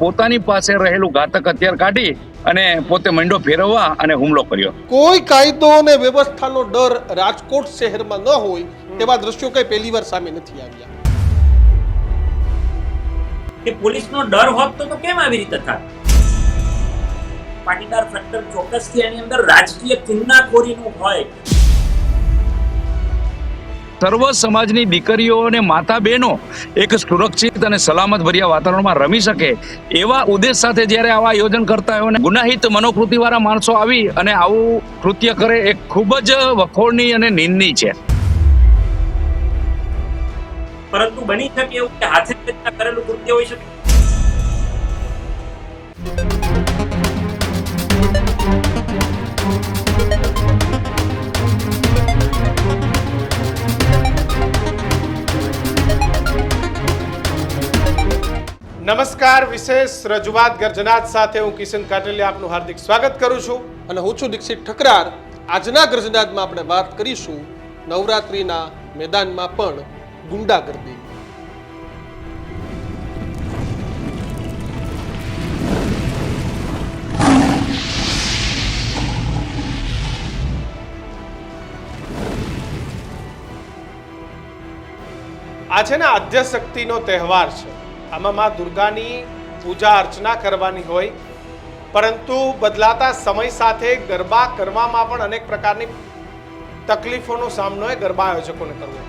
પોતાની પાસે રહેલું ઘાતક હથિયાર કાઢી અને પોતે મંડો ફેરવવા અને હુમલો કર્યો. કોઈ કાયદો અને વ્યવસ્થાનો ડર રાજકોટ શહેરમાં ન હોય તેવા દ્રશ્યો કઈ પહેલી વાર સામે નથી આવ્યા. કે પોલીસનો ડર હોત તો તો કેમ આવી રીતે થાય પાટીદાર ફેક્ટર ચોક્કસથી એની અંદર રાજકીય કિન્નાખોરીનું હોય. સર્વ સમાજની દીકરીઓ અને માતા બહેનો એક સુરક્ષિત અને સલામત ભર્યા વાતાવરણમાં રમી શકે એવા ઉદ્દેશ સાથે જ્યારે આવા આયોજન કરતા હોય અને ગુનાહિત મનોકૃતિવાળા માણસો આવી અને આવું કૃત્ય કરે, એ ખૂબ જ વખોડની અને નિંદની છે. પરંતુ બની શકે એવું કે હાથે કરેલું કૃત્ય હોઈ શકે? નમસ્કાર વિશેષ રજૂઆત ગર્જનાથ સાથે હું કિશન કાટલિયા આપનું હાર્દિક સ્વાગત કરું છું. અને હું છું દીક્ષિત ઠકરાર. આજના ગર્જનાદમાં આપણે વાત કરીશું નવરાત્રિના મેદાનમાં પણ ગુંડાગર્દી. આ છે ને આદ્યશક્તિનો તહેવાર છે. આમાં માં દુર્ગાની પૂજા અર્ચના કરવાની હોય, પરંતુ બદલાતા સમય સાથે ગરબા કરવામાં પણ અનેક પ્રકારની તકલીફોનો સામનો એ ગરબા આયોજકોને કરવો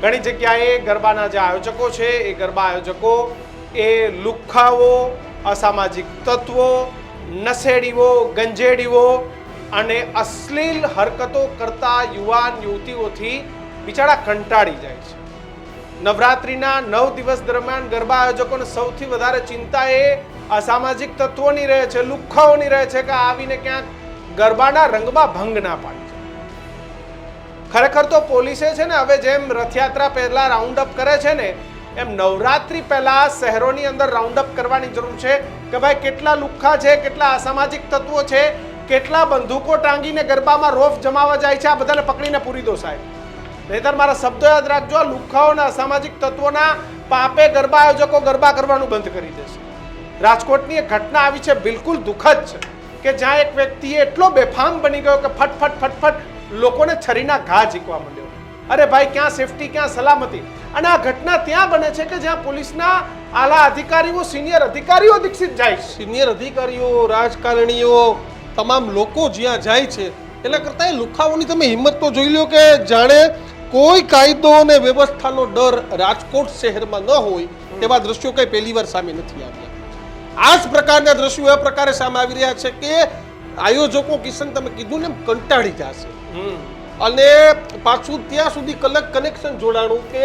ઘણી જગ્યાએ ગરબાના જે આયોજકો છે, એ ગરબા આયોજકો એ લુખ્ખાઓ અસામાજિક તત્વો નસેડીઓ ગંજેડીઓ અને અશ્લીલ હરકતો કરતા યુવાન યુવતીઓથી બિચારા કંટાળી જાય છે. નવરાત્રિના નવ દિવસ દરમિયાન ગરબા આયોજકોને સૌથી વધારે ચિંતા એ અસામાજિક તત્વોની રહે છે, લુખ્ખાઓની રહે છે કે આવીને ક્યાંક ગરબાના રંગમાં ભંગ ના પાડી ખરેખર તો પોલીસે છે ને હવે જેમ રથયાત્રા પહેલા રાઉન્ડ અપ કરે છે ને, એમ નવરાત્રી પહેલા શહેરોની અંદર રાઉન્ડ અપ કરવાની જરૂર છે કે ભાઈ કેટલા લુખ્ખા છે, કેટલા અસામાજિક તત્વો છે, કેટલા બંદૂકો ટાંગીને ગરબામાં રોફ જમાવા જાય છે, આ બધાને પકડીને પૂરી દો સાહેબ. નહીતર મારા શબ્દો યાદ રાખજો, આ લુખ્ખાઓના અસામાજિક તત્વોના પાપે ગરબા આયોજકો ગરબા કરવાનું બંધ કરી દેશે. રાજકોટની એક ઘટના આવી છે, બિલકુલ દુઃખદ છે, કે જ્યાં એક વ્યક્તિએ એટલો બેફામ બની ગયો કે ફટફટ ફટફટ લોકોને છરીના ઘા ઝીકવા માંડ્યો. અરે ભાઈ, ક્યાં સેફટી, ક્યાં સલામતી? અને આ ઘટના ત્યાં બને છે કે જ્યાં પોલીસના આલા અધિકારીઓ, સિનિયર અધિકારીઓ દીક્ષિત જાય સિનિયર અધિકારીઓ, રાજકારણીઓ, તમામ લોકો જ્યાં જાય છે, એના કરતાં એ લુખાઓની તમે હિંમત તો જોઈ લો કે જાણે કોઈ કાયદો અને વ્યવસ્થાનો ડર રાજકોટ શહેરમાં ન હોય તેવા દ્રશ્યો કઈ પહેલી વાર સામે નથી આવ્યા. આ જ પ્રકારના દ્રશ્યો એ પ્રકારે સામે આવી રહ્યા છે કે આયોજકો કિશન તમે કીધું ને એમ કંટાળી જશે. અને પાછું ત્યાં સુધી કલક કનેક્શન જોડાણું કે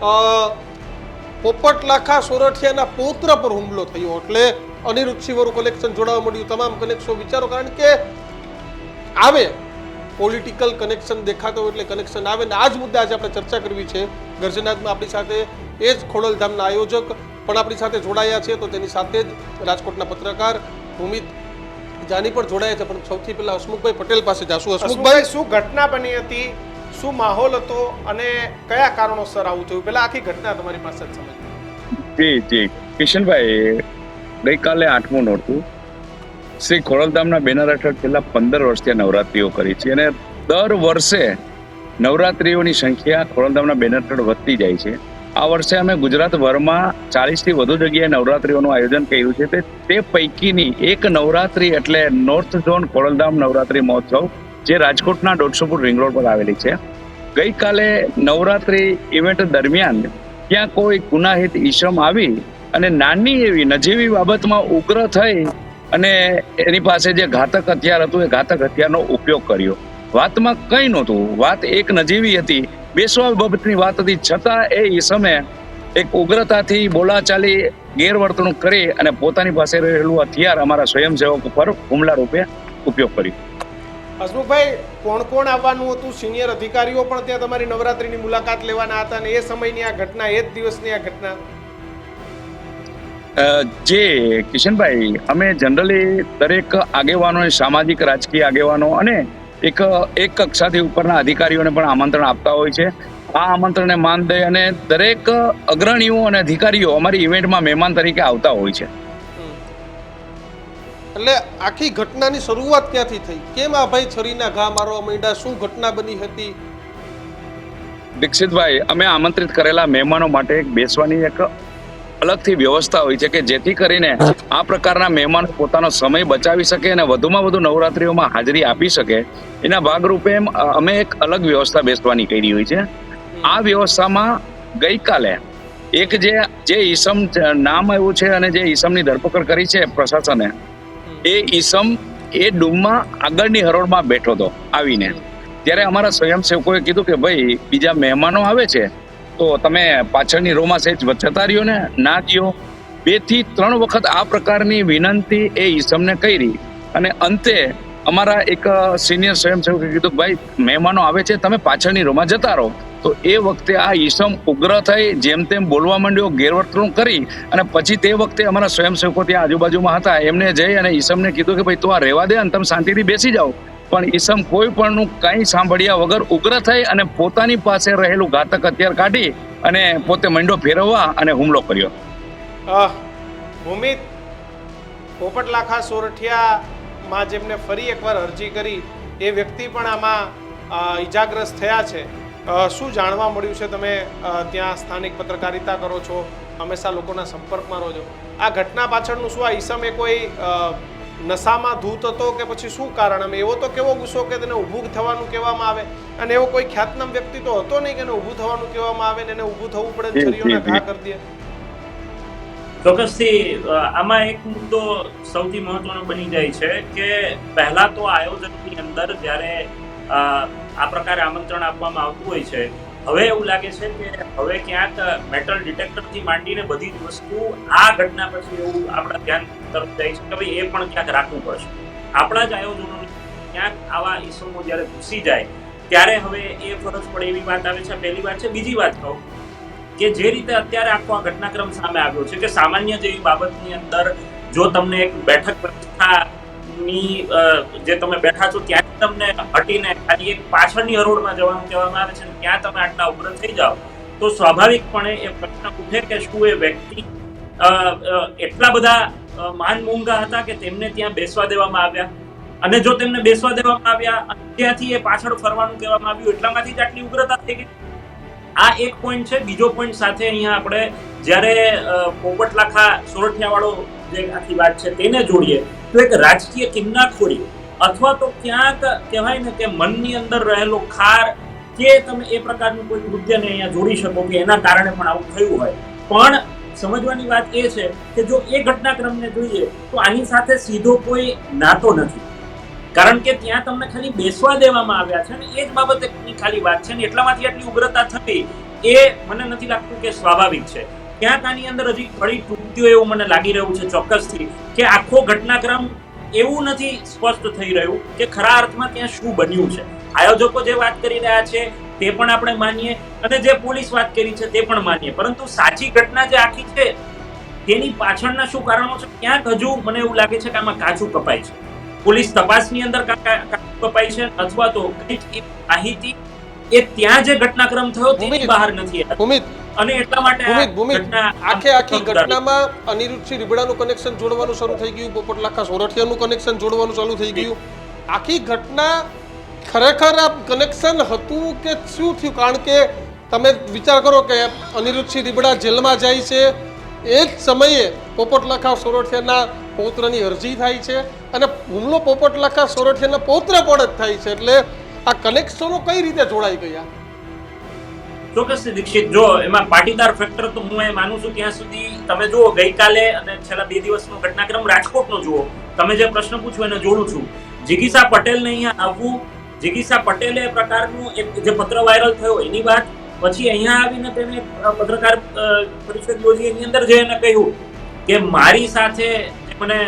પોપટલાખા પોપટ લાખા સોરઠિયાના પૌત્ર પર હુમલો થયો એટલે અનિરુદ્ધસિંહવાળું કલેક્શન જોડાવા મળ્યું તમામ કનેક્શન વિચારો કારણ કે આવે પોલિટિકલ કનેક્શન દેખાતો હોય એટલે કનેક્શન આવે ને આ જ મુદ્દે આજે આપણે ચર્ચા કરવી છે. ગર્જનાથમાં આપણી સાથે એ જ ખોડલધામના આયોજક પણ આપણી સાથે જોડાયા છે તો તેની સાથે જ રાજકોટના પત્રકાર ભૂમિત જાની પણ જોડાયા છે પણ સૌથી પહેલા હસમુખભાઈ પટેલ પાસે જાશું. હસમુખભાઈ શું ઘટના બની હતી? શું માહોલ હતો? અને કયા કારણોસર આવું થયું? પહેલા આખી ઘટના તમારી પાસે જ સમજ. જી જી. કિશનભાઈ ગઈકાલે આઠમું નોરતું. શ્રી ખોડલધામના બેનર હેઠળ છેલ્લા પંદર વર્ષથી નવરાત્રીઓ કરી છે અને દર વર્ષે નવરાત્રીઓની સંખ્યા ખોડલધામના બેનર હેઠળ વધતી જાય છે. આ વર્ષે અમે ગુજરાતભરમાં ચાલીસથી વધુ જગ્યાએ નવરાત્રીઓનું આયોજન કર્યું છે. તે પૈકીની એક નવરાત્રી એટલે નોર્થ ઝોન ખોડલધામ નવરાત્રી મહોત્સવ, જે રાજકોટના દોઢસો ફૂટ રિંગ રોડ પર આવેલી છે. ગઈકાલે નવરાત્રી ઇવેન્ટ દરમિયાન ત્યાં કોઈ ગુનાહિત ઈસમ આવી અને નાની એવી નજીવી બાબતમાં ઉગ્ર થઈ અને એની પાસે જે ઘાતક હથિયાર હતું, એ ઘાતક હથિયારનો ઉપયોગ કર્યો. વાતમાં કંઈ નહોતું. વાત એક નજીવી હતી. બેસવા બાબતની વાત હતી. છતાં એ ઈસમે એક ઉગ્રતાથી બોલાચાલી, ગેરવર્તણૂક કરી અને પોતાની પાસે રહેલું હથિયાર અમારા સ્વયંસેવક ઉપર હુમલા રૂપે ઉપયોગ કર્યો. હસમુખભાઈ, કોણ કોણ આવવાનું હતું? સિનિયર અધિકારીઓ પણ ત્યાં તમારી નવરાત્રીની મુલાકાત લેવાના હતા અને એ સમયની આ ઘટના, એ જ દિવસની આ ઘટના. જે કિશનભાઈ અમે જનરલી દરેક આગેવાનો સામાજિક રાજકીય આગેવાનો અને એક એક કક્ષાથી ઉપરના અધિકારીઓને પણ આમંત્રણ આપતા હોય છે. આ આમંત્રણને માન દઈ અને દરેક અગ્રણીઓ અને અધિકારીઓ અમારી ઇવેન્ટમાં મહેમાન તરીકે આવતા હોય છે. એટલે આખી ઘટનાની શરૂઆત ક્યાંથી થઈ? કેમ આ ભાઈ છરીના ઘા મારવા માંડ્યા? શું ઘટના બની હતી? દીક્ષિતભાઈ અમે આમંત્રિત કરેલા મહેમાનો માટે એક બેસવાની એક અલગથી વ્યવસ્થા હોય છે કે જેથી કરીને આ પ્રકારના મહેમાનો પોતાનો સમય બચાવી શકે અને વધુમાં વધુ નવરાત્રીઓમાં હાજરી આપી શકે. એના ભાગરૂપે અમે એક અલગ વ્યવસ્થા બેસવાની કરી હોય છે. આ વ્યવસ્થામાં ગઈકાલે એક જે જે ઈસમ નામ આવ્યું છે અને જે ઈસમની ધરપકડ કરી છે પ્રશાસને એ ઈસમ એ ડૂમમાં આગળની હરોળમાં બેઠો હતો આવીને. ત્યારે અમારા સ્વયંસેવકોએ કીધું કે ભાઈ બીજા મહેમાનો આવે છે તો તમે પાછળની રોમાં સહેજ જતા રહ્યો ને ના ગયો બેથી ત્રણ વખત આ પ્રકારની વિનંતી એ ઈસમને કરી. અને અંતે અમારા એક સિનિયર સ્વયંસેવકે કીધું કે ભાઈ, મહેમાનો આવે છે, તમે પાછળની રોમાં જતા રહો. તો એ વખતે આ ઈસમ ઉગ્ર થઈ, જેમ તેમ બોલવા માંડ્યો, ગેરવર્તણૂક કરી. અને પછી તે વખતે અમારા સ્વયંસેવકો ત્યાં આજુબાજુમાં હતા. એમને જઈ અને ઈસમને કીધું કે, ભાઈ, તું આ રહેવા દે અને તમે શાંતિથી બેસી જાઓ. પણ ઈસમ કોઈ પણનું કંઈ સાંભળ્યા વગર ઉગ્ર થઈ અને પોતાની પાસે રહેલું ઘાતક હથિયાર કાઢી અને પોતે મંડો ફેરવવા અને હુમલો કર્યો. ભૂમિત, પોપટલાખા સોરઠિયામાં જેમને ફરી એકવાર અરજી કરી, એ વ્યક્તિ પણ આમાં ઈજાગ્રસ્ત થયા છે. શું જાણવા મળ્યું છે તમે? ત્યાં સ્થાનિક પત્રકારિતા કરો છો, હંમેશા લોકોના સંપર્કમાં રહો છો. આ ઘટના પાછળનું શું આ ઈસમે કોઈ નશામાં ધૂત હતો કે પછી શું કારણ? અમે એવો તો કેવો ગુસ્સો કે તેને ઊભું થવાનું કહેવામાં આવે? અને એવો કોઈ ખ્યાતનામ વ્યક્તિ તો હતો નહીં કે એને ઊભું થવાનું કહેવામાં આવે ને એને ઊભું થવું પડે છરીઓના ઘા કરી દે? ચોક્કસથી આમાં એક મુદ્દો સૌથી મહત્વનો બની જાય છે કે પહેલા તો આયોજનની અંદર જ્યારે આ પ્રકારે આમંત્રણ આપવામાં આવતું હોય છે હવે એવું લાગે છે કે હવે ક્યાંક મેટલ ડિટેક્ટરથી માંડીને બધી જ વસ્તુ આ ઘટના પછી એવું આપણા ધ્યાન તરફ જાય છે કે ભાઈ એ પણ ક્યાંક રાખવું પડશે. આપણા જ આયોજનો ક્યાંક આવા ઇસમો જ્યારે ઘૂસી જાય, ત્યારે હવે એ ફરજ પડે એવી વાત આવે છે. પહેલી વાત છે, બીજી વાત કહું કે જે રીતે અત્યારે આખો આ ઘટનાક્રમ સામે આવ્યો છે કે સામાન્ય જેવી બાબતની અંદર જો તમને એક બેઠક વ્યવસ્થાની જે તમે બેઠા છો ત્યાં તમને હટીને ખાલી એક પાછળની હરોળમાં જવાનું કહેવામાં આવે છે ત્યાં તમે આટલા ઉગ્ર થઈ જાઓ, તો સ્વાભાવિકપણે એ પ્રશ્ન ઉઠે કે શું એ વ્યક્તિ એટલા બધા માન મૂંગા હતા કે તેમને ત્યાં બેસવા દેવામાં આવ્યા. અને જો તેમને બેસવા દેવામાં આવ્યા ત્યાંથી એ પાછળ ફરવાનું કહેવામાં આવ્યું. એટલામાંથી જ આટલી ઉગ્રતા થઈ ગઈ. આ એક પોઈન્ટ છે. બીજો પોઈન્ટ સાથે અહીંયા આપણે જ્યારે પોપટલાખા સોરઠિયાવાળો જે આખી વાત છે તેને જોડીએ, તો એક રાજકીય કિન્નાખોરી અથવા તો ક્યાંક કહેવાય ને કે મનની અંદર રહેલો ખાર કે તમે એ પ્રકારનું કોઈ કૃત્યને અહીંયા જોડી શકો કે એના કારણે પણ આવું થયું હોય. પણ સમજવાની વાત એ છે કે જો એ ઘટનાક્રમને જોઈએ તો આની સાથે સીધો કોઈ નાતો નથી. કારણ કે ત્યાં તમને ખાલી બેસવા દેવામાં આવ્યા છે ને એ જ બાબતની ખાલી વાત છે ને એટલામાંથી આટલી ઉગ્રતા થતી એ મને નથી લાગતું કે સ્વાભાવિક છે. ક્યાંક આની અંદર હજી થોડી તૂટ્યો એવું મને લાગી રહ્યું છે ચોક્કસથી કે આખો ઘટનાક્રમ એવું નથી સ્પષ્ટ થઈ રહ્યું કે ખરા અર્થમાં ત્યાં શું બન્યું છે. આયોજકો જે વાત કરી રહ્યા છે તે પણ આપણે માનીએ અને જે પોલીસ વાત કરી છે તે પણ માનીએ. પરંતુ સાચી ઘટના જે આખી છે તેની પાછળના શું કારણો છે? ક્યાંક હજુ મને એવું લાગે છે કે આમાં કાચું કપાય છે. પોલીસ તપાસની અંદર કાચું કપાય છે અથવા તો કંઈક એ માહિતી એ ત્યાં જે ઘટનાક્રમ થયો તેની બહાર નથી. ભૂમિત અને એટલા માટે આખે આખી ઘટનામાં અનિરુદ્ધસિંહ રીબડાનું કનેક્શન જોડવાનું શરૂ થઈ ગયું પોપટલાખા સોરઠિયાનું કનેક્શન જોડવાનું ચાલુ થઈ ગયું. આખી ઘટના ખરેખર આ કનેક્શન હતું કે શું થયું? કારણ કે તમે વિચાર કરો કે અનિરુદ્ધસિંહ રીબડા જેલમાં જાય છે. એ જ સમયે પોપટલખા સોરઠિયાના પૌત્રની અરજી થાય છે અને હુમલો પોપટલખા સોરઠિયાના પૌત્ર પણ જ થાય છે. એટલે આ કનેક્શનો કઈ રીતે જોડાઈ ગયા? ચોક્કસ દીક્ષિત, જો એમાં પાટીદાર ફેક્ટર તો હું એ માનું છું ત્યાં સુધી તમે જુઓ, ગઈકાલે અને છેલ્લા બે દિવસનો ઘટનાક્રમ રાજકોટનો જુઓ. તમે જે પ્રશ્ન પૂછ્યો એને જોડું છું. જિગીસા પટેલને અહીંયા આવવું જિગીસા પટેલે પ્રકારનું એક જે પત્ર વાયરલ થયો, એની વાત પછી અહીંયા આવીને તેને પત્રકાર પરિષદ યોજી એની અંદર જે એને કહ્યું કે મારી સાથે મને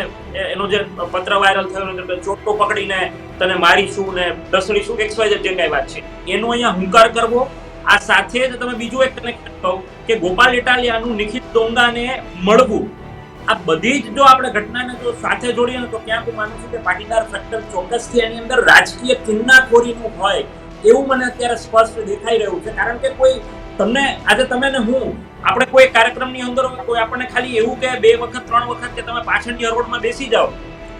એનો જે પત્ર વાયરલ થયો જે ચોટો પકડીને તને મારીશું ને દસડીશું એક્સ વાય જે કઈ વાત છે. એનો અહીંયા હુંકાર કરવો, આ સાથે જ તમે બીજું એક કનેક્શન કહો કે ગોપાલ ઇટાલિયાનું નિખિત ડોંગાને મળવું. આ બધી જ જો આપણે ઘટનાને જો સાથે જોડીએ ને તો ક્યાંક હું માનું છું કે પાટીદાર ફેક્ટર ચોક્કસથી એની અંદર રાજકીય કિન્નાખોરીનું હોય એવું મને અત્યારે સ્પષ્ટ દેખાઈ રહ્યું છે. કારણ કે કોઈ તમને આજે તમે ને હું આપણે કોઈ કાર્યક્રમની અંદર કોઈ આપણને ખાલી એવું કે બે વખત ત્રણ વખત કે તમે પાછળની હરોળમાં બેસી જાઓ.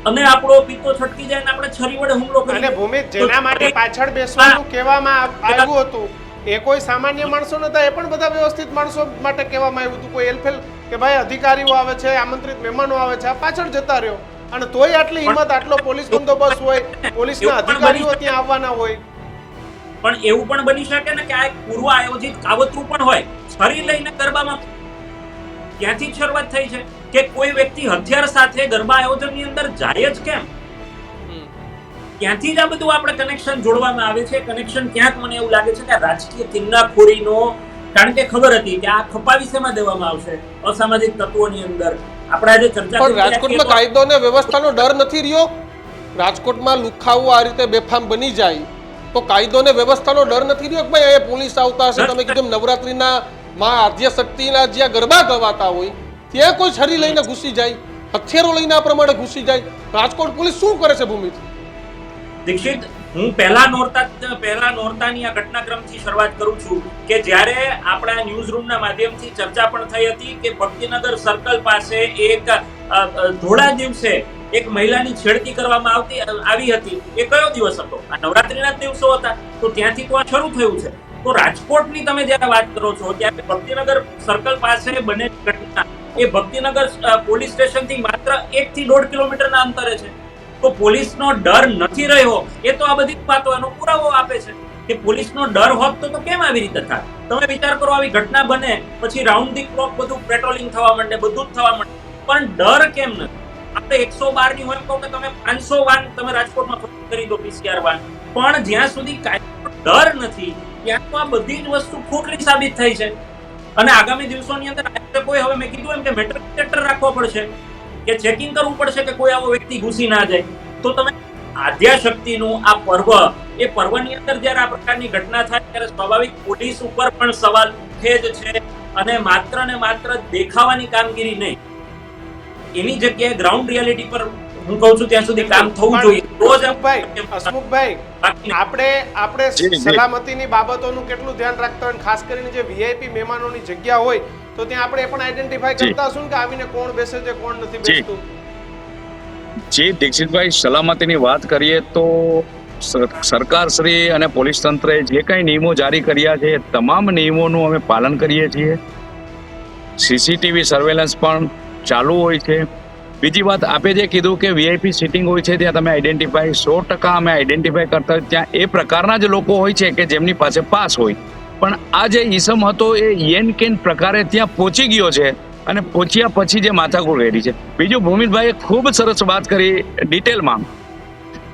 અને આપણો પિત્તો છટકી જાય ને આપણે છરી વડે હુમલો અને કરીએ ભૂમિ જેના માટે પાછળ બેસવાનું કહેવામાં આવ્યું હતું એ કોઈ સામાન્ય માણસો નતા એ પણ બધા વ્યવસ્થિત માણસો માટે કહેવામાં આવ્યું હતું કોઈ એલફેલ કે ભાઈ અધિકારીઓ આવે છે આમંત્રિત મહેમાનો આવે છે આ પાછળ જતા રહ્યો. અને તોય આટલી હિંમત આટલો પોલીસ બંદોબસ્ત હોય પોલીસના અધિકારીઓ ત્યાં આવવાના હોય. પણ એવું પણ બની શકે ને કે આ એક પૂર્વ આયોજિત કાવતરું પણ હોય છરી લઈને ગરબામાં ક્યાંથી શરૂઆત થઈ છે? કે કોઈ વ્યક્તિ હથિયાર સાથે ગરબા આયોજનની અંદર જાય જ કેમ? ત્યાંથી જ આ બધું આપણે કનેક્શન જોડવામાં આવે છે. કનેક્શન ક્યાંક મને એવું લાગે છે કે રાજકીય કિન્નાખોરીનો કારણ કે ખબર હતી કે આ ખપાવી શેમાં દેવામાં આવશે અસામાજિક તત્વોની અંદર. આપણે આજે ચર્ચા રાજકોટમાં કાયદો અને વ્યવસ્થાનો ડર નથી રહ્યો? રાજકોટમાં લુખાઓ આ રીતે બેફામ બની જાય તો કાયદો અને વ્યવસ્થાનો ડર નથી રહ્યો કે ભાઈ અહીંયા પોલીસ આવતા હશે? તમે કીધું નવરાત્રીના માં આદ્ય શક્તિના જ્યાં ગરબા ગવાતા હોય ત્યાં કોઈ છરી લઈને ઘૂસી જાય હથિયારો લઈને આ પ્રમાણે ઘૂસી જાય. રાજકોટ પોલીસ શું કરે છે ભૂમિ દીક્ષિત, હું પહેલા નોરતા, પહેલા નોરતાની આ ઘટનાક્રમથી શરૂઆત કરું છું કે જ્યારે આપણા ન્યૂઝ રૂમના માધ્યમથી ચર્ચા પણ થઈ હતી કે ભક્તિનગર સર્કલ પાસે એક ધોળા દિવસે એક મહિલાની છેડતી કરવામાં આવતી, આવી હતી. એ કયો દિવસ હતો? આ નવરાત્રીના દિવસો હતા. તો ત્યાંથી તો આ શરૂ થયું છે. તો રાજકોટની તમે જ્યારે વાત કરો છો, ત્યારે ભક્તિનગર સર્કલ પાસે બનેલી ઘટના, એ ભક્તિનગર પોલીસ સ્ટેશનથી માત્ર એક થી દોઢ કિલોમીટરના અંતરે છે. તો પોલીસનો ડર નથી રહ્યો. એ તો આ બધી વાતો એનો પુરાવો આપે છે કે પોલીસનો ડર હોત તો તો કેમ આવી રીતે થાય? તમે વિચાર કરો આવી ઘટના બને, પછી રાઉન્ડ ધી ક્લોક બધું પેટ્રોલિંગ થવા માંડે, બધું જ થવા માંડે. પણ ડર કેમ નથી? આપણે એકસો બારની હોય કહો કે તમે પાંચસો વાન તમે રાજકોટમાં કરી દો પીસીઆર વાન. પણ જ્યાં સુધી ડર નથી, ત્યાં તો આ બધી જ વસ્તુ ખોટલી સાબિત થઈ છે. અને આગામી દિવસોની અંદર કોઈ, હવે મેં કીધું એમ કે મેટર રાખવો પડશે. કે ચેકિંગ કરવું પડશે કે કોઈ આવો વ્યક્તિ ઘૂસી ના જાય. તો તમે આદ્યાશક્તિનું આ પર્વ એ પર્વની અંદર જ્યારે આ પ્રકારની ઘટના થાય ત્યારે સ્વાભાવિક પોલીસ ઉપર પણ સવાલ ઉઠે જ છે અને માત્ર ને માત્ર દેખાવાની કામગીરી નહીં. એની જગ્યાએ ગ્રાઉન્ડ રિયાલિટી પર હું કહું છું ત્યાં સુધી કામ થવું જોઈએ. રોજ ભાઈ હસમુખભાઈ આપણે આપણે. સલામતીની બાબતોનું કેટલું ધ્યાન રાખતા હોય અને ખાસ કરીને જે વીઆઈપી મહેમાનોની જગ્યા હોય તો ત્યાં આપણે એ પણ આઈડેન્ટિફાઈ. કરતા હશું કે આવીને કોણ બેસે છે કોણ નથી બેસતું. જે દીક્ષિતભાઈ સલામતીની વાત કરીએ તો સર- સરકારશ્રી અને પોલીસ તંત્રએ જે કંઈ નિયમો જારી કર્યા છે એ તમામ નિયમોનું અમે પાલન કરીએ છીએ. સીસીટીવી સર્વેલન્સ પણ ચાલુ હોય છે. બીજી વાત આપે જે કીધું કે વીઆઈપી સિટિંગ હોય છે ત્યાં તમે આઈડેન્ટિફાઈ સો ટકા અમે આઈડેન્ટિફાઈ કરતા ત્યાં એ પ્રકારના જ લોકો હોય છે કે જેમની પાસે પાસ હોય. પણ આ જે ઈસમ હતો એ યેન કેન પ્રકારે ત્યાં પહોંચી ગયો છે અને પહોંચ્યા પછી જે માથાકૂટ કરી છે. બીજું ભૂમિતભાઈએ ખૂબ સરસ વાત કરી ડિટેલમાં.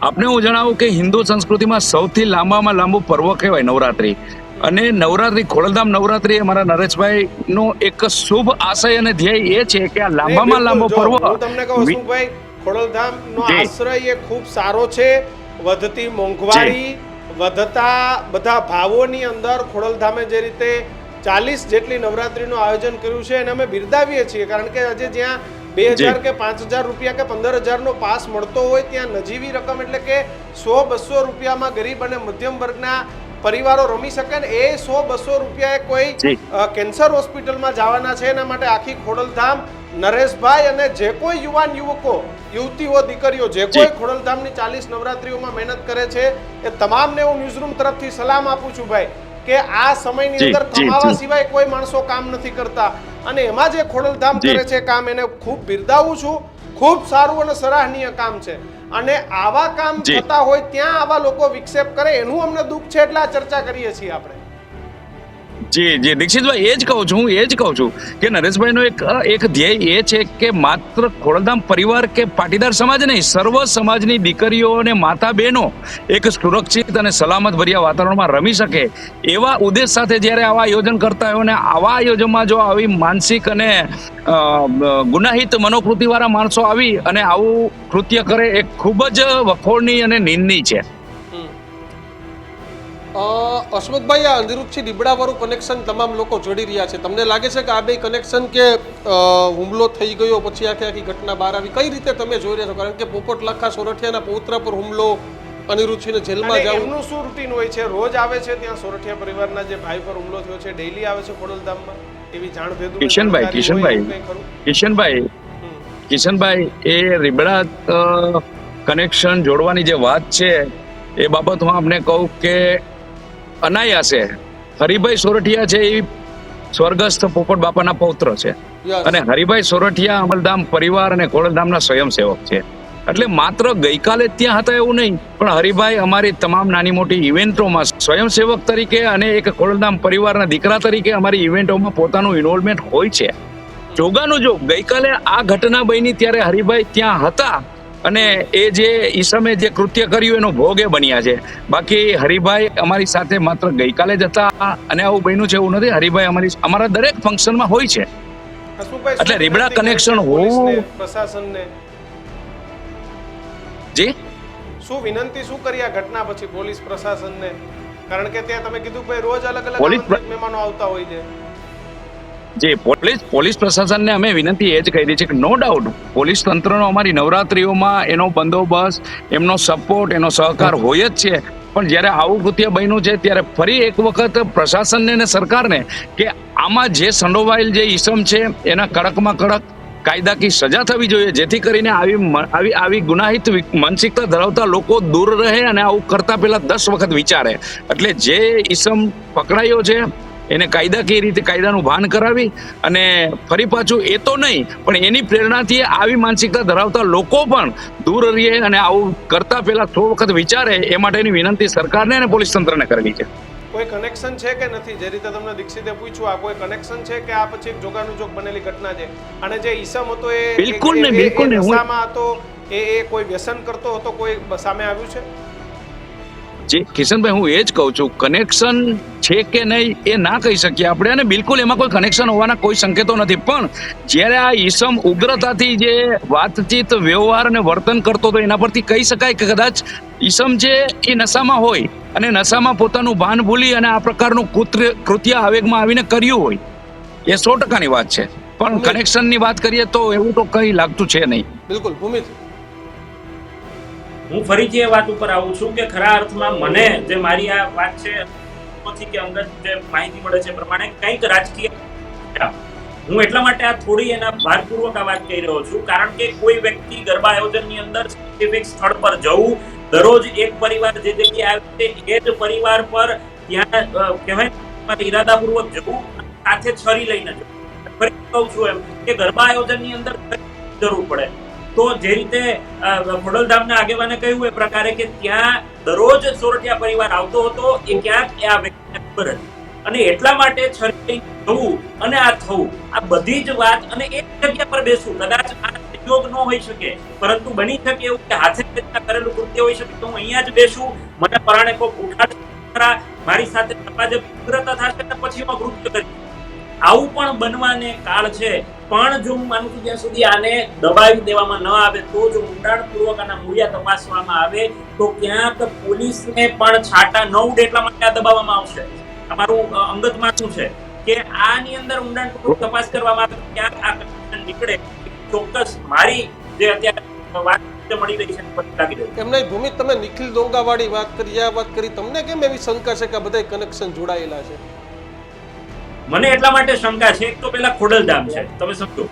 આપણે હું જણાવું કે હિન્દુ સંસ્કૃતિમાં સૌથી લાંબામાં લાંબુ પર્વ કહેવાય નવરાત્રિ. અને નવરાત્રી ખોડલધામ નવરાત્રી એ મારા નરેશભાઈ નો એક શુભ આશય અને ધ્યેય એ છે કે આ લાંબામાં લાંબો પર્વ તમને કહું વિ- ભાઈ ખોડલધામ નો આશ્રય એ ખૂબ સારો છે. વધતી મોંઘવારી વધતા બધા ભાવોની અંદર ખોડલધામે જે રીતે ચાલીસ જેટલી નવરાત્રીનું આયોજન કર્યું છે એને અમે બિરદાવીએ છીએ. કારણ કે આજે જ્યાં બે હજાર કે પાંચ હજાર રૂપિયા કે પંદર હજારનો પાસ મળતો હોય ત્યાં નજીવી રકમ એટલે કે સો બસો રૂપિયામાં ગરીબ અને મધ્યમ વર્ગના પરિવારો રમી શકે ને એ સો બસો રૂપિયા કોઈ કેન્સર હોસ્પિટલમાં જવાના છે એના માટે આખી ખોડલધામ નરેશભાઈ અને જે કોઈ યુવાન યુવકો યુવતીઓ દીકરીઓ જે કોઈ ખોડલધામની ચાલીસ નવરાત્રીઓમાં મહેનત કરે છે એ તમામને હું ન્યૂઝરૂમ તરફથી સલામ આપું છું ભાઈ કે આ સમયની અંદર કમાવા સિવાય કોઈ માણસો કામ નથી કરતા. અને એમાં જે ખોડલધામ કરે છે કામ એને ખૂબ બિરદાવું છું. ખૂબ સારું અને સરાહનીય કામ છે. અને આવા કામ થતા હોય ત્યાં આવા લોકો વિક્ષેપ કરે એનું અમને દુઃખ છે એટલે આ ચર્ચા કરીએ છીએ આપણે. જી જી. દીક્ષિતભાઈ, એ જ કહું છું, હું એ જ કહું છું કે નરેશભાઈનો એક એક ધ્યેય એ છે કે માત્ર ખોડલધામ પરિવાર કે પાટીદાર સમાજ નહીં, સર્વ સમાજની દીકરીઓ અને માતા બહેનો એક સુરક્ષિત અને સલામત ભર્યા વાતાવરણમાં રમી શકે એવા ઉદ્દેશ સાથે જ્યારે આવા આયોજન કરતા હોય અને આવા આયોજનમાં જો આવી માનસિક અને ગુનાહિત મનોકૃતિવાળા માણસો આવી અને આવું કૃત્ય કરે, એ ખૂબ જ વખોડની અને નિંદની છે. અશમતભાઈ આ અનિરુદ્ધથી દીબડાવાળું કનેક્શન તમામ લોકો જોડી રહ્યા છે. તમને લાગે છે કે આ બે કનેક્શન કે હુમલો થઈ ગયો પછી આખી આખી ઘટના બહાર આવી? કઈ રીતે તમે જોઈ રહ્યા છો? કારણ કે પોપટ લખા સોરઠિયાના પૌત્ર પર હુમલો અનિરુદ્ધસિંહને જેલમાં જવું? એમનું શું રૂટીન હોય છે? રોજ આવે છે ત્યાં સોરઠિયા પરિવારના જે ભાઈ પર હુમલો થયો છે? ડેઈલી આવે છે ખોડલધામમાં? એવી જાણ ભેદું કિશનભાઈ, કિશનભાઈ. કિશનભાઈ કિશનભાઈ એ રીબડા કનેક્શન જોડવાની જે વાત છે એ બાબત હું આપને કહું કે અનાયાસે હરિભાઈ સોરઠિયા છે એ સ્વર્ગસ્થ પોપટ બાપાના પૌત્ર છે. અને હરિભાઈ સોરઠિયા અમલધામ પરિવાર અને ખોડલધામના સ્વયંસેવક છે. એટલે માત્ર ગઈકાલે ત્યાં હતા એવું નહીં પણ હરિભાઈ અમારી તમામ નાની મોટી ઇવેન્ટોમાં સ્વયંસેવક તરીકે અને એક ખોડલધામ પરિવારના દીકરા તરીકે અમારી ઇવેન્ટોમાં પોતાનું ઇન્વોલ્વમેન્ટ હોય છે. જોગાનું જો ગઈકાલે આ ઘટના બની ત્યારે હરિભાઈ ત્યાં હતા. અને એ જે ઈસમે જે કૃત્ય કર્યું એનો ભોગ એ બન્યા છે. બાકી હરિભાઈ અમારી સાથે માત્ર ગઈકાલે જ હતા અને આવું બન્યું છે એવું નથી. હરિભાઈ અમારી અમારા દરેક ફંક્શનમાં હોય છે. એટલે રીબડા કનેક્શન હોવું- પ્રશાસનને? જી? શું વિનંતી શું કરી આ ઘટના પછી પોલીસ પ્રશાસનને? કારણ કે ત્યાં તમે કીધું ભાઈ રોજ અલગ અલગ મહેમાનો આવતા હોય છે. જે પોલીસ પોલીસ પ્રશાસનને અમે વિનંતી એ જ કરી છે કે નો ડાઉટ પોલીસ તંત્રનો અમારી નવરાત્રીઓમાં એનો બંદોબસ્ત એમનો સપોર્ટ એનો સહકાર હોય જ છે. પણ જ્યારે આવું કૃત્ય બન્યું છે ત્યારે ફરી એક વખત પ્રશાસનને અને સરકારને કે આમાં જે સંડોવાયેલ જે ઈસમ છે એના કડકમાં કડક કાયદાકી સજા થવી જોઈએ જેથી કરીને આવી આવી આવી ગુનાહિત માનસિકતા ધરાવતા લોકો દૂર રહે અને આવું કરતા પહેલા દસ વખત વિચારે. એટલે જે ઈસમ પકડાયો છે એને કાયદાકીય રીતે કાયદાનું ભાન કરાવી અને ફરી પાછું એ તો નહીં પણ એની પ્રેરણાથી આવી માનસિકતા ધરાવતા લોકો પણ દૂર રહે અને આવું કરતા પહેલા સો વખત વિચારે એ માટેની વિનંતી સરકારને અને પોલીસ તંત્રને કરવી છે. કોઈ કનેક્શન છે કે નથી? જે રીતે તમને દીક્ષિતે પૂછ્યું આ કોઈ કનેક્શન છે કે આ પછી એક જોગાનું જોગ બનેલી ઘટના છે? અને જે ઈસમ હતો એ બિલકુલ ને, બિલકુલ ને, નશામાં હતો એ એ કોઈ વ્યસન કરતો હતો કોઈ સામે આવ્યું છે? જે કિશનભાઈ હું એ જ કહું છું કનેક્શન છે કે નહીં એ ના કહી શકીએ આપણે અને બિલકુલ એમાં કોઈ કનેક્શન હોવાના કોઈ સંકેતો નથી. પણ જ્યારે આ ઈસમ ઉગ્રતાથી જે વાતચીત વ્યવહાર અને વર્તન કરતો હતો એના પરથી કહી શકાય કે કદાચ ઈસમ છે એ નશામાં હોય અને નશામાં પોતાનું ભાન ભૂલી અને આ પ્રકારનું કૃત્ય કૃત્ય આવેગમાં આવીને કર્યું હોય એ સો ટકાની વાત છે. પણ કનેક્શનની વાત કરીએ તો એવું તો કંઈ લાગતું છે નહીં. બિલકુલ ભૂમિત હું ફરીથી એ વાત ઉપર આવું છું કે ખરા અર્થમાં મને જે મારી આ વાત છે કે અંગત જે માહિતી મળે છે પ્રમાણે કંઈક રાજકીય હું એટલા માટે આ થોડી એના ભારપૂર્વક આ વાત કહી રહ્યો છું, કારણ કે કોઈ વ્યક્તિ ગરબા આયોજનની અંદર સ્પેસિફિક સ્થળ પર જવું, દરરોજ એક પરિવાર જે જગ્યાએ આવે છે, એ જ પરિવાર પર ત્યાં કહેવાય ઈરાદાપૂર્વક જવું, સાથે છરી લઈને જવું. ફરી કહું છું એમ કે ગરબા આયોજનની અંદર જરૂર પડે. તો જે રીતે ખોડલધામના આગેવાને કહ્યું એ પ્રકારે કે ત્યાં દરરોજ સોરઠિયા પરિવાર આવતો હતો, એ ક્યાંક આ વ્યક્તિને ખબર હતી. અને એટલા માટે છરી થવું અને આ થવું, આ બધી જ વાત અને એક જગ્યા પર બેસવું, કદાચ આ સંયોગ ન હોઈ શકે, પરંતુ બની શકે એવું કે હાથે કરેલું કૃત્ય હોઈ શકે તો હું અહીંયા જ બેસું, મને પરાણે કોક ઉઠાડે મારી સાથે સમાજે ઉગ્રતા થશે ને પછી હું કૃત્ય કરીશ. આવું પણ બનવાને કાળ છે પણ જો માનું જ્યાં સુધી આને દબાવી દેવામાં ન આવે તો જો ઊંડાણપૂર્વક આના મૂળિયા તપાસવામાં આવે તો ક્યાંક પોલીસને પણ છાટા ન ઉડે એટલા માટે આ દબાવવામાં આવશે. અમારું અ, અંગત માનવું છે કે આની અંદર ઊંડાણપૂર્વક તપાસ કરવામાં આવે ક્યાંક આ નીકળે. ચોક્કસ મારી જે અત્યારે વાત. એમને ભૂમિત તમે નિખિલ દોંગાવાળી વાત કરી આ વાત કરી. તમને કેમ એવી શંકા છે કે બધા કનેક્શન જોડાયેલા છે? મને એટલા માટે શંકા છે એક તો પેલા ખોડલધામ છે. તમે સમજો.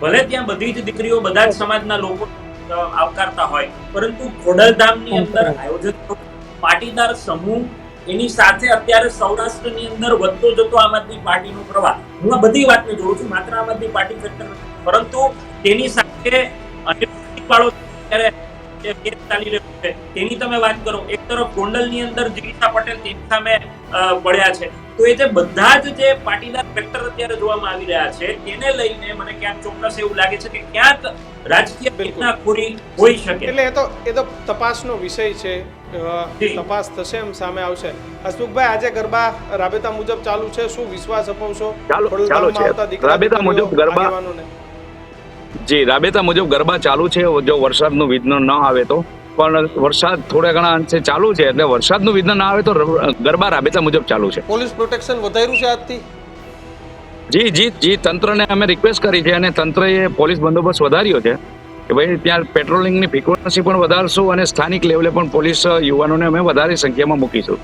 ભલે ત્યાં બધી જ દીકરીઓ બધા જ સમાજના લોકો આવકારતા હોય પરંતુ ખોડલધામની અંદર આયોજક પાટીદાર સમૂહ એની સાથે અત્યારે સૌરાષ્ટ્રની અંદર વધતો જતો આમ આદમી પાર્ટીનો પ્રવાહ. હું આ બધી વાતને જોઉં છું માત્ર આમ આદમી પાર્ટી ફેક્ટર પરંતુ તેની સાથે વાળો અત્યારે ચાલી રહ્યો છે તેની તમે વાત કરો એક તરફ ગોંડલની અંદર જિગીતા પટેલ તેની સામે પડ્યા છે. તો એ જે બધા જ જે પાટીદાર ફેક્ટર અત્યારે જોવામાં આવી રહ્યા છે તેને લઈને મને ક્યાંક ચોક્કસ એવું લાગે છે કે ક્યાંક રાજકીય. ઘટનાખોરી હોઈ શકે એટલે એ તો એ તો તપાસનો વિષય છે તપાસ થશે એમ સામે આવશે હસમુખભાઈ આજે ગરબા રાબેતા મુજબ ચાલુ છે શું વિશ્વાસ અપાવશો ચાલુ- છે. રાબેતા મુજબ ગરબા-. જી રાબેતા મુજબ ગરબા ચાલુ છે જો વરસાદનું વિઘ્ન ન આવે તો પણ વરસાદ થોડા ઘણા અંશે ચાલુ છે. એટલે વરસાદનું વિધ્ન ના આવે તો ગરબા રાબેતા મુજબ ચાલુ છે. પોલીસ પ્રોટેક્શન વધાર્યું છે આજથી? જી જી જી તંત્રને અમે રિક્વેસ્ટ કરી છે અને તંત્રએ પોલીસ બંદોબસ્ત વધાર્યો છે કે ભાઈ ત્યાં પેટ્રોલિંગની ફ્રિકવન્સી પણ વધારશું અને સ્થાનિક લેવલે પણ પોલીસ યુવાનોને અમે વધારે સંખ્યામાં મૂકીશું.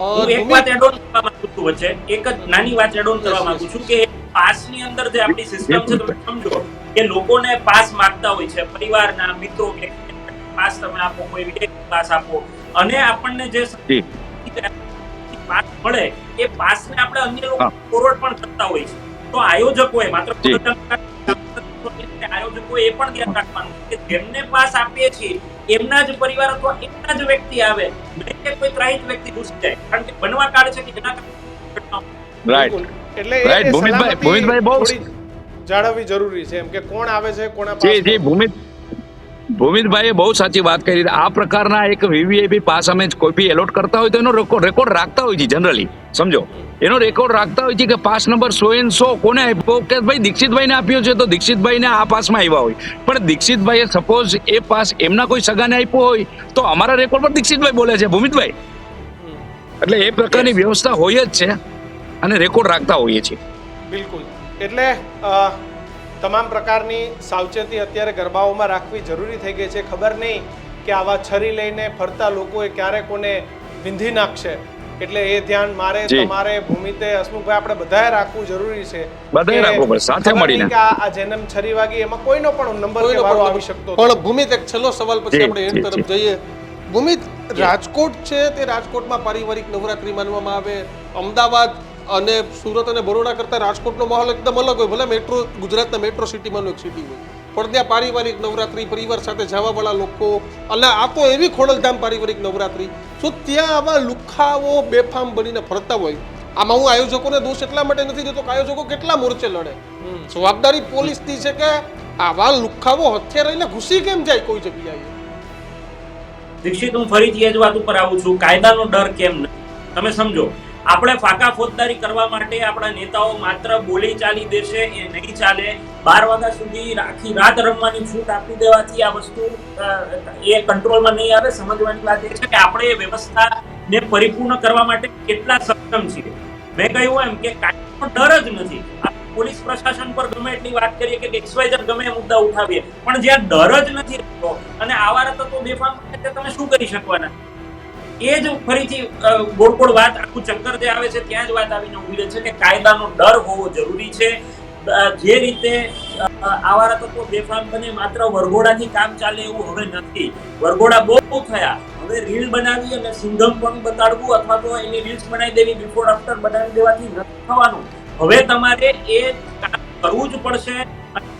હું એક વાત એડ ઓન કરવા માંગુ છું વચ્ચે. એક જ નાની વાત એડ ઓન કરવા માંગુ છું કે પાસની અંદર જે આપણી સિસ્ટમ છે તમે સમજો કે લોકોને પાસ માંગતા હોય છે પરિવારના મિત્રો કે પાસ તમે આપો કોઈ પાસ આપો. અને આપણને જે પાસ મળે એ પાસને આપણે અન્ય લોકો ફોરવર્ડ પણ કરતા હોય છે. તો આયોજકોએ માત્ર આયોજકો એ પણ ધ્યાન રાખવાનું કે જેમને પાસ આપીએ છીએ એમના જ પરિવાર અથવા એમના જ વ્યક્તિ આવે નહીં કે કોઈ ત્રાહિત વ્યક્તિ ઘૂસી જાય. કારણ કે બનવા કાળ છે કે જેના રાઈટ એટલે રાઈટ ભૂમિતભાઈ- ભૂમિતભાઈ બહુ- જાળવવી જરૂરી છે એમ કે કોણ આવે છે કોના જી જી ભૂમિત ભૂમિતભાઈએ બહુ સાચી વાત કરી. આ પ્રકારના એક વીવીઆઈપી પાસ અમે કોઈ બી એલોટ કરતા હોય તો એનો રેકોર્ડ રાખતા હોય છે જનરલી સમજો? એનો રેકોર્ડ રાખતા હોય છે કે pass number so and so કોને આપ્યો? કે ભાઈ દીક્ષિતભાઈને આપ્યો છે તો દીક્ષિતભાઈને આ પાસમાં આવ્યા હોય. પણ દીક્ષિતભાઈએ સપોઝ એ પાસ એમના કોઈ સગાને આપ્યો હોય તો અમારા રેકોર્ડ પર દીક્ષિતભાઈ બોલે છે. ભૂમિતભાઈ? એટલે એ પ્રકારની વ્યવસ્થા હોય જ છે અને રેકોર્ડ રાખતા હોઈએ છીએ. બિલકુલ. એટલે તમામ પ્રકારની સાવચેતી અત્યારે ગરબાઓમાં રાખવી જરૂરી થઈ ગઈ છે. ખબર નહીં કે આવા છરી લઈને ફરતા લોકોએ ક્યારે કોને વિંધી નાખશે. એટલે એ ધ્યાન મારે તમારે ભૂમિતે હસમુખભાઈ આપણે બધાએ રાખવું જરૂરી છે બધાએ કે રાખવું પડે, સાથે મળીને. કે આ જેનમ છરી વાગી એમાં કોઈનો પણ નંબર કે વારો આવી શકતો પણ ભૂમિત એક છેલ્લો સવાલ પછી આપણે એન્ડ તરફ જઈએ. ભૂમિત રાજકોટ છે તે રાજકોટમાં પારિવારિક નવરાત્રી માનવામાં આવે. અમદાવાદ અને સુરત અને બરોડા કરતાં રાજકોટનો માહોલ એકદમ અલગ હોય. ભલે મેટ્રો ગુજરાતના મેટ્રો સિટીમાંનું એક સિટી હોય. પણ ત્યાં પારિવારિક નવરાત્રી પરિવાર સાથે જવાવાળા લોકો અને આ તો એવી ખોડલધામ પારિવારિક નવરાત્રી. શું ત્યાં આવા લુખાઓ બેફામ બનીને ફરતા હોય? આમાં હું આયોજકોને દોષ એટલા માટે નથી દેતો કે આયોજકો કેટલા મોરચે લડે. જવાબદારી પોલીસની છે કે આવા લુખાઓ હથિયાર લઈને ઘૂસી કેમ જાય કોઈ જગ્યાએ? દીક્ષિત હું ફરીથી એ જ વાત ઉપર આવું છું. કાયદાનો ડર કેમ નથી? તમે સમજો. આપણે ફાકા ફોજદારી કરવા માટે આપણા નેતાઓ માત્ર બોલી ચાલી દેશે એ નહીં ચાલે. બાર વાગ્યા સુધી આખી રાત રમવાની છૂટ આપી દેવાથી આ વસ્તુ એ કંટ્રોલમાં નહીં આવે. સમજવાની વાત એ છે કે આપણે એ વ્યવસ્થાને પરિપૂર્ણ કરવા માટે કેટલા સક્ષમ છીએ. મેં કહ્યું એમ કે કાયદાનો ડર જ નથી. પોલીસ પ્રશાસન પર ગમે એટલી વાત કરીએ કે એક્સવાઇઝર ગમે મુદ્દા ઉઠાવીએ. પણ જ્યાં ડર જ નથી રહેતો, અને આવા તો બેફામ તમે શું કરી શકવાના? એ જ ફરીથી અ, ગોળ ગોળ વાત આખું ચક્કર જે આવે છે ત્યાં જ વાત આવીને ઊભી રહે છે કે કાયદાનો ડર હોવો જરૂરી છે. જે રીતે આવારા તત્વો બેફામ બને માત્ર વરઘોડાથી કામ ચાલે એવું હવે નથી. વરઘોડા બહુ થયા. હવે રીલ બનાવી અને સિંઘમ પણ બતાડવું અથવા તો એની રીલ્સ બનાવી દેવી બિફોર આફ્ટર બનાવી દેવાથી નથી થવાનું. હવે તમારે એ કામ કરવું જ પડશે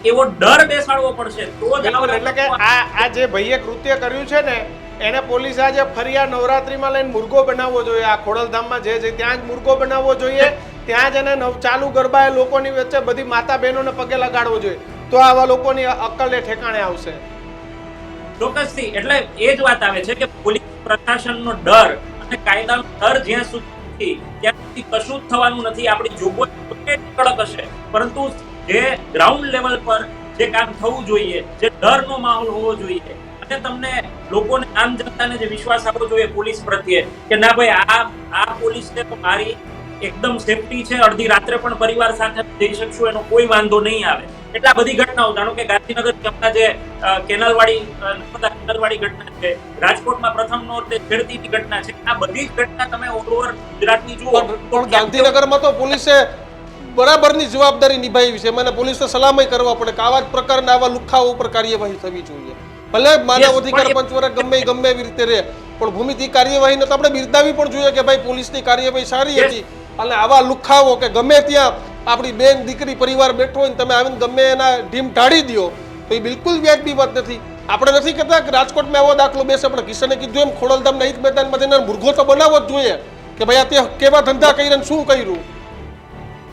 એવો ડર બેસાડવો પડશે. તો જ એટલે કે આ આ જે ભાઈએ કૃત્ય કર્યું છે ને એને પોલીસે આજે ફરિયા નવરાત્રીમાં લઈને મુર્ગો બનાવવો જોઈએ. આ ખોડલધામમાં જે છે ત્યાં જ મુર્ગો બનાવવો જોઈએ, ત્યાં જ એને ચાલુ એ લોકોની વચ્ચે બધી માતા બહેનોને પગે લગાડવો જોઈએ. તો આવા લોકોની અક્કલ ઠેકાણે આવશે. ચોક્કસથી, એટલે એ જ વાત આવે છે કે પોલીસ પ્રશાસનનો ડર અને કાયદાનો ડર જ્યાં સુધી ત્યાં સુધી કશું જ થવાનું નથી. આપણી જોગવાઈ કડક હશે? પરંતુ જે ગ્રાઉન્ડ લેવલ પર જે કામ થવું જોઈએ, જે ડરનો માહોલ હોવો જોઈએ અને તમને લોકોને, આમ જનતાને જે વિશ્વાસ આપવો જોઈએ પોલીસ પ્રત્યે કે ના ભાઈ, આ આ પોલીસને તો મારી એકદમ સેફટી છે, અડધી રાત્રે પણ પરિવાર સાથે જઈ શકશું, એનો કોઈ વાંધો નહીં આવે. એટલા બધી ઘટનાઓ, જાણો કે ગાંધીનગર હમણાં જે કેનાલવાળી નર્મદા કેનાલવાળી ઘટના છે, રાજકોટમાં પ્રથમ નોરતે છેડતીની ઘટના છે, આ બધી જ ઘટના તમે ઓવર ગુજરાતની જુઓ. પણ ગાંધીનગરમાં તો પોલીસે બરાબરની જવાબદારી નિભાવી છે, મને પોલીસને સલામય કરવા પડે કે આવા જ પ્રકારના આવા લુખાઓ ઉપર કાર્યવાહી થવી જોઈએ. ભલે માનવ અધિકાર પંચવરા ગમે ગમે એવી રીતે રહે પણ ભૂમિતિ કાર્યવાહીને તો આપણે બિરદાવી પણ જોઈએ કે ભાઈ પોલીસની કાર્યવાહી સારી હતી. અને આવા લુખાવો કે ગમે ત્યાં આપણી બેન દીકરી પરિવાર બેઠો હોય ને તમે આવીને ગમે એના ઢીમ ઢાળી દો તો એ બિલકુલ વ્યાજબી વાત નથી. આપણે નથી કહેતા કે રાજકોટમાં આવો દાખલો બેસે પણ કિશને કીધું એમ ખોડલધામના હિત મેદાનમાં જઈને મુર્ગો તો બનાવવો જ જોઈએ. કે ભાઈ આ તે કેવા ધંધા કરીને શું કર્યું?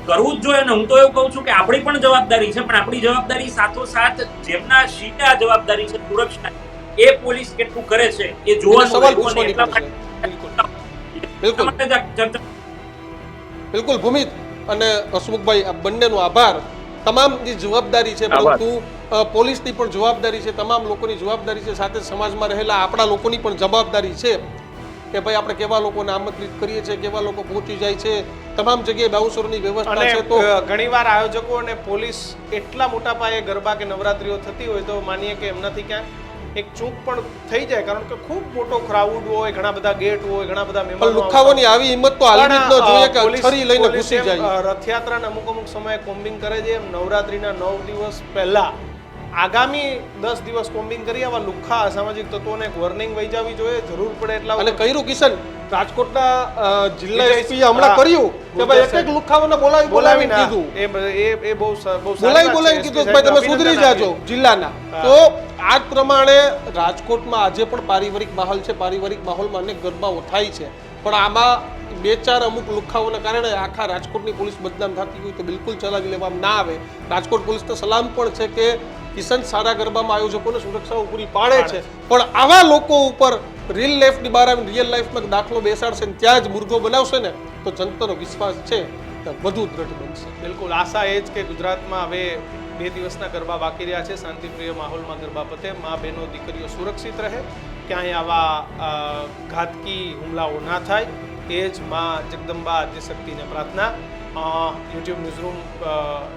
કરવું જ જોઈએ ને હું તો એવું કહું છું કે આપણી પણ જવાબદારી છે પણ આપણી જવાબદારી સાથોસાથ જેમના શીતે જવાબદારી છે સુરક્ષા એ પોલીસ કેટલું કરે છે એ પૂછવાની એટલા માટે- બિલકુલ. બિલકુલ ભૂમિત અને હસમુખભાઈ આ બંનેનો આભાર તમામ જે જવાબદારી છે. પરંતુ પોલીસની પણ જવાબદારી છે તમામ લોકોની જવાબદારી છે સાથે સમાજમાં રહેલા આપણા લોકોની પણ જવાબદારી છે કે ભાઈ આપણે કેવા લોકોને આમંત્રિત કરીએ છીએ કેવા લોકો પહોંચી જાય છે તમામ જગ્યાએ બાઉસરોની વ્યવસ્થા છે તો ઘણીવાર આયોજકો અને પોલીસ એટલા મોટા પાયે ગરબા કે નવરાત્રીઓ થતી હોય તો માનીએ કે એમનાથી ક્યાંક એક ચૂક પણ થઈ જાય કારણ કે ખૂબ મોટો ક્રાઉડ હોય ઘણા બધા ગેટ હોય ઘણા બધા મેમ્બર મહેમાનો લુખાવાની આવી હિંમત તો હાલવી જ ન જોઈએ કે છરી લઈને ઘૂસી જાય. રથયાત્રાના અમુક અમુક સમયે કોમ્બિંગ કરે છે એમ નવરાત્રીના નવ દિવસ પહેલા આગામી દસ દિવસ કોમ્બિંગ કરી આવા લુખ્ખા અસામાજિક તત્વોને એક વોર્નિંગ વૈજાવી જોઈએ. જરૂર પડે એટલા અને કર્યું કિશન રાજકોટના જિલ્લા વિજય- એસપી હમણાં કર્યું કે ભાઈ એક એક લુખાઓને બોલાવી બોલાવીને કીધું. એ એ એ બહુ બહુ બોલાવી બોલાવીને કીધું કે ભાઈ તમે સુધરી જાજો જિલ્લાના. તો આ જ પ્રમાણે રાજકોટમાં આજે પણ પારિવારિક માહોલ છે. પારિવારિક માહોલમાં અનેક ગરબાઓ થાય છે. પણ આમાં બે ચાર અમુક લુખાઓને કારણે આખા રાજકોટની પોલીસ બદનામ થતી હોય તો બિલકુલ ચલાવી લેવામાં ના આવે. રાજકોટ પોલીસને સલામ પણ છે કે કિશન સારા ગરબામાં આયોજકોને સુરક્ષાઓ પૂરી પાડે છે. પણ આવા લોકો ઉપર રિયલ લાઈફની બહાર આવીને રિયલ લાઈફમાં દાખલો બેસાડશે ને ત્યાં જ મુર્ગો બનાવશે ને તો જનતાનો વિશ્વાસ છે વધુ દ્રઢ બનશે. બિલકુલ આશા એ જ કે ગુજરાતમાં હવે બે દિવસના ગરબા બાકી રહ્યા છે. શાંતિપ્રિય માહોલમાં ગરબા પતે. મા બહેનો દીકરીઓ સુરક્ષિત રહે. ક્યાંય આવા ઘાતકી હુમલાઓ ના થાય. એ જ મા જગદંબા આદ્યશક્તિને પ્રાર્થના. યુટ્યુબ ન્યૂઝરૂમ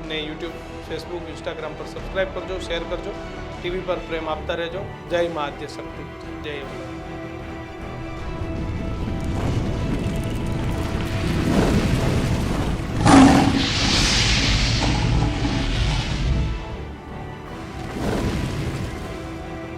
ને યુટ્યુબ ફેસબુક ઇન્સ્ટાગ્રામ પર સબસ્ક્રાઈબ કરજો શેર કરજો. ટીવી પર પ્રેમ આપતા રહેજો. જય મા આદ્યશક્તિ જય અંબે